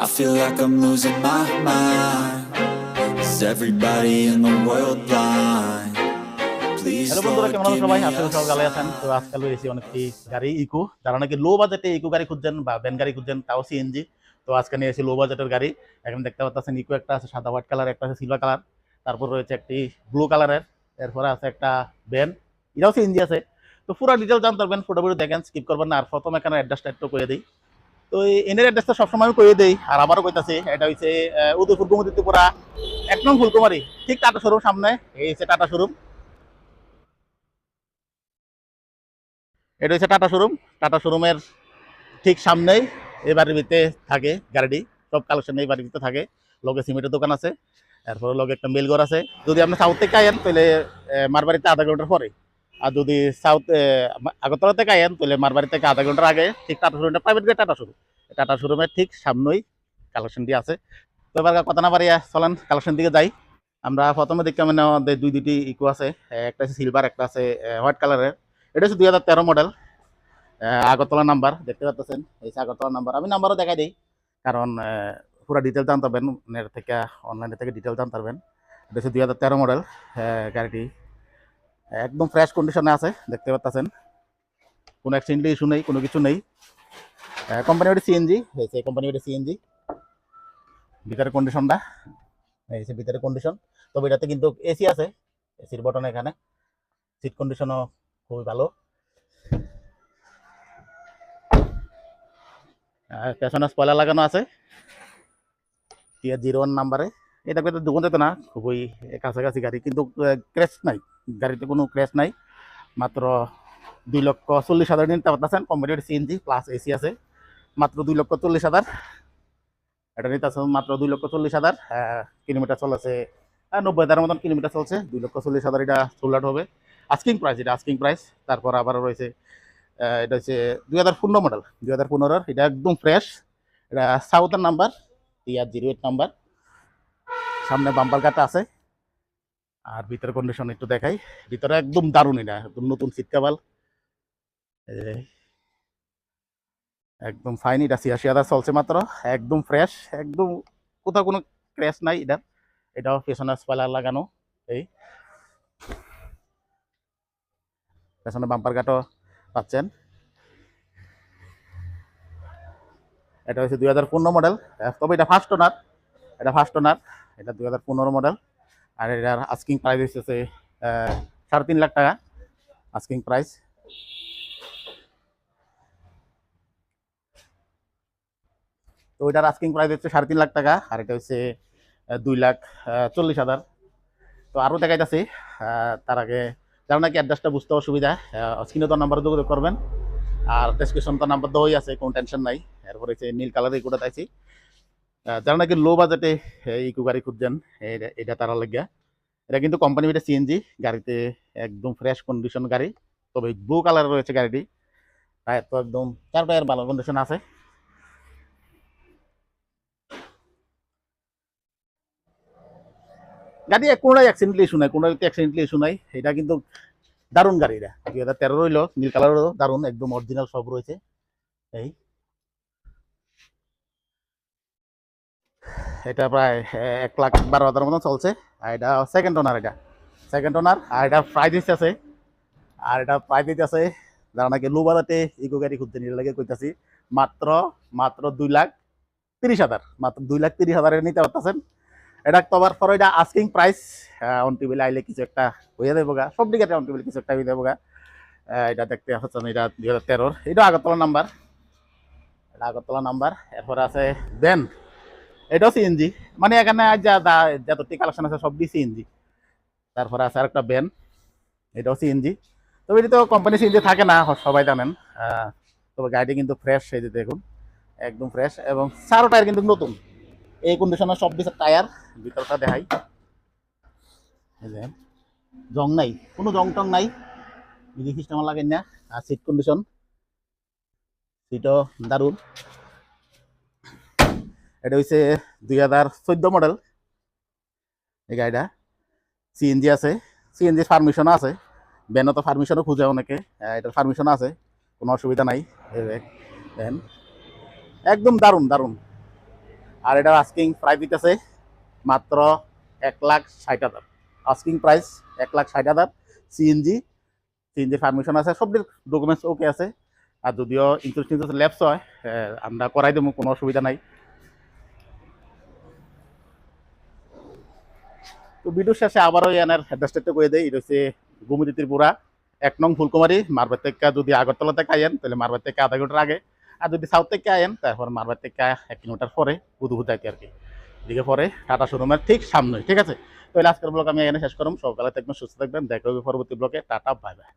I feel like I'm losing my mind. Is everybody in the world blind? Please, hello বন্ধুরা কেমন আছেন সবাই? me আপনারা সবাই ভালো আছেন। তো আজকাল রয়েছে অনেকটি গাড়ি ইকো। যারা নাকি লো বাজেটে ইকো গাড়ি খুঁজছেন বা ভ্যান গাড়ি খুঁজছেন তাও সিএনজি তো আজকে নিয়ে এসেছি লো বাজেটের গাড়ি। এখন দেখতে পাচ্ছেন ইকো একটা আছে সাদা হোয়াইট কালার একটা আছে সিলভার কালার তারপর রয়েছে একটি ব্লু কালারের এরপরে আছে একটা ভ্যান এটাও সিএনজি আছে। তো পুরো ডিটেল জানতে পারবেন ফটোগুলো দেখেন স্কিপ করবেন না। আর প্রথম এখানে অ্যাড্রেসটা একটু করে দিই। তো এনের অ্যাড্রেসটা সবসময় করে দিই। আর আবারও কইতাছি, এটা হচ্ছে উদয়পুর গুমতি ত্রিপুরা এক নং ফুলকুমারি, ঠিক টাটা শোরুম সামনে। এই হচ্ছে টাটা শোরুম। এটা হচ্ছে টাটা শোরুম। টাটা শোরুমের ঠিক সামনেই এই বাড়ির ভিতরে থাকে গাড়িটি। সব কালেকশন এই বাড়ির ভিতরে থাকে। লগে সিমেন্টের দোকান আছে। এরপরে লগে একটা মেলঘর আছে। যদি আপনি সাউথ থেকে আয়েন, তাহলে মারবাড়িতে আধা কিলোমিটার পরে। আর যদি সাউথ আগরতলা থেকে আয়েন, তাহলে মারবাড়ি থেকে আধা ঘণ্টার আগে ঠিক টাটা শোরুমটা প্রাইভেট গাড়ি টাটা শোরুম। টাটা শোরুমের ঠিক সামনেই কালেকশনটি আছে। তো এবার কথা না পারিয়া চলেন কালেকশন দিকে যাই। আমরা প্রথমে দেখতে মানে আমাদের দুই দুইটি ইকো আছে। একটা আছে সিলভার একটা আছে হোয়াইট কালারের এটা হচ্ছে দুই হাজার তেরো মডেল আগরতলা নাম্বার দেখতে পাচ্ছেন? এই আগরতলা নাম্বার আমি নাম্বারও দেখাই দিই। কারণ পুরো ডিটেল জানতে পারবেন নেট থেকে অনলাইনে থেকে ডিটেল জানতে পারবেন। এটা হচ্ছে দুই হাজার তেরো মডেল গাড়িটি। একদম ফ্রেশ কন্ডিশনে আছে, দেখতে পাচ্ছেন কোনো অ্যাক্সিডেন্ট ইস্যু নেই, কোনো কিছু নেই। কোম্পানি ওটা সিএনজি হয়েছে কোম্পানি ওটা সিএনজি ভিতরের কন্ডিশনটা এই ভিতরের কন্ডিশন তবে এটাতে কিন্তু এসি আছে এসির বটন এখানে। সিট কন্ডিশনও খুবই ভালো। পেছনে স্পয়লার লাগানো আছে। টিয়ার জিরো ওয়ান নাম্বারে এটা কিন্তু দোকান না, খুবই কাছাকাছি গাড়ি, কিন্তু ক্র্যাশ নাই। গাড়িতে কোনো ক্র্যাশ নাই। মাত্র দুই লক্ষ চল্লিশ হাজার নিতে পারতেছেন। কোম্পানির সিএনজি প্লাস এসি আছে। মাত্র দুই লক্ষ চল্লিশ হাজার। এটা নিতে আছে মাত্র দুই লক্ষ চল্লিশ হাজার। কিলোমিটার চলেছে নব্বই হাজারের মতন কিলোমিটার চলছে। দুই লক্ষ চল্লিশ হাজার এটা সোল্ড হবে। আস্কিং প্রাইস এটা আস্কিং প্রাইস তারপর আবার রয়েছে এটা হচ্ছে দুই হাজার পনেরো মডেল দুই হাজার পনেরোর, এটা একদম ফ্রেশ এটা সাউথের number TR zero eight number সামনে বাম্পার কাটা আছে। আর ভিতরে কন্ডিশন একটু দেখাই। ভিতরে একদম দারুণ এটা একদম নতুন সিট কাবাল। একদম ফাইন এটা ছিয়াশি হাজার চলছে মাত্র। একদম ফ্রেশ একদম কোথাও কোনো ক্র্যাশ নাই এটা। এটাও পেছনে স্পয়লার লাগানো, এই। পেছনে বাম্পার কাটও পাচ্ছেন। এটা হচ্ছে দুই হাজার পনেরো মডেল তবে এটা ফার্স্ট ওনার এটা ফার্স্ট ওনার এটা দুই হাজার পনেরো মডেল আর এটার আস্কিং প্রাইস হচ্ছে সাড়ে তিন লাখ টাকা আস্কিং প্রাইস তো ওইটার আস্কিং প্রাইস হচ্ছে সাড়ে তিন লাখ টাকা, আর এটা হচ্ছে দুই লাখ চল্লিশ হাজার। তো আরও দেখাইতেছি তার আগে যারা নাকি অ্যাড্রেসটা বুঝতে অসুবিধা স্ক্রিনে তো নাম্বার যোগাযোগ করবেন। আর ডেসক্রিপশন তো নাম্বার দেওয়াই আছে, কোনো টেনশন নাই। এরপরে হচ্ছে নীল কালারের ইকুটা চাইছি যারা নাকি লো বাজেটে ইকু গাড়ি খুঁজছেন এটা- তারা লাগিয়া। এটা কিন্তু কোম্পানি এটা সিএনজি গাড়িতে একদম ফ্রেশ কন্ডিশন গাড়ি, তবে ব্লু কালার রয়েছে গাড়িটি। টায়ার তো একদম, চার টায়ার ভালো কন্ডিশন আছে। গাড়ি কোনোটাই অ্যাক্সিডেন্টলি ইস্যু নাই কোনোটাই অ্যাক্সিডেন্টলি ইস্যু নাই এটা কিন্তু দারুণ গাড়ি এটা। দুই হাজার তেরো রইল নীল কালারও দারুণ, একদম অরিজিনাল সব রয়েছে। এই এটা প্রায় এক লাখ বারো হাজার মতন চলছে। আর এটা সেকেন্ড ওনার এটা। সেকেন্ড ওনার আর এটা প্রাইস দিতে আছে। আর এটা প্রাইস দিতে আছে, যারা নাকি লো বাজাতে ইকো গাড়ি খুঁজতে নিয়ে লাগে কইতাছি, মাত্র মাত্র দুই লাখ তিরিশ হাজার। মাত্র দুই লাখ তিরিশ হাজারের নিতে পারতেছেন। এটা তোমার পরে এটা আস্কিং প্রাইস অন টেবিল আইলে কিছু একটা হয়ে যাব গা। সব দিকে অন টেবিল কিছু একটা হয়ে যাব গা। এটা দেখতে পাচ্ছেন, এটা দুই হাজার তেরোর। এটা আগরতলা নাম্বার এটা আগরতলা নাম্বার এরপরে আছে দেন এটাও সিএনজি মানে এখানে যা যতটি কালেকশন আছে সবই সিএনজি তারপরে আছে আরেকটা ব্যান এটাও সিএনজি তবে এটা তো কোম্পানি সিএনজি থাকে না সবাই জানেন। তবে গাড়িটি কিন্তু ফ্রেশ এই যে দেখুন, একদম ফ্রেশ এবং চারো টায়ার কিন্তু নতুন। এই কন্ডিশনের সব দিচ্ছে টায়ার ভিতরটা দেখাই। জং নাই, কোনো জং টং নাই। মিউজিক সিস্টেম লাগে না, আর সিট কন্ডিশন সিটও দারুণ। এটা হচ্ছে দুই হাজার চোদ্দ মডেল এই গাড়িটা সিএনজি আছে। সিএনজি পারমিশনও আছে। ব্যানও তো পারমিশনও খুঁজে অনেকে। এটার পারমিশন আছে। কোনো অসুবিধা নাই। দেন একদম দারুণ দারুণ। আর এটার আস্কিং প্রাইস দিতেছে মাত্র এক লাখ ষাট হাজার। আস্কিং প্রাইস এক লাখ ষাট হাজার। সিএনজি সিএনজি পারমিশন আছে। সব ডকুমেন্টস ওকে আছে। আর যদিও ইন্স্যুরেন্স ল্যাপস হয় আমরা করাই দেবো, কোনো অসুবিধা নাই। তো ভিডিও শেষে আবারও এনার অ্যাড্রেসটা করে দেয় এটা হচ্ছে গুমতি ত্রিপুরা এক নং ফুলকুমারি মারবার থেকে যদি আগরতলা থেকে আয়েন, তাহলে মারবার থেকে আধা ঘণ্টার আগে। আর যদি সাউথ থেকে আয়েন, তারপর মারবার থেকে এক কিলোমিটার পরে বুধুভূতাইতে আর কি। এদিকে পরে টাটা শোরুমের ঠিক সামনে ঠিক আছে? তাহলে আজকের ব্লগ আমি এখানে শেষ করুন সকালে থাকবেন, সুস্থ থাকবেন। দেখা হবে পরবর্তী ব্লকে টাটা বাই বাই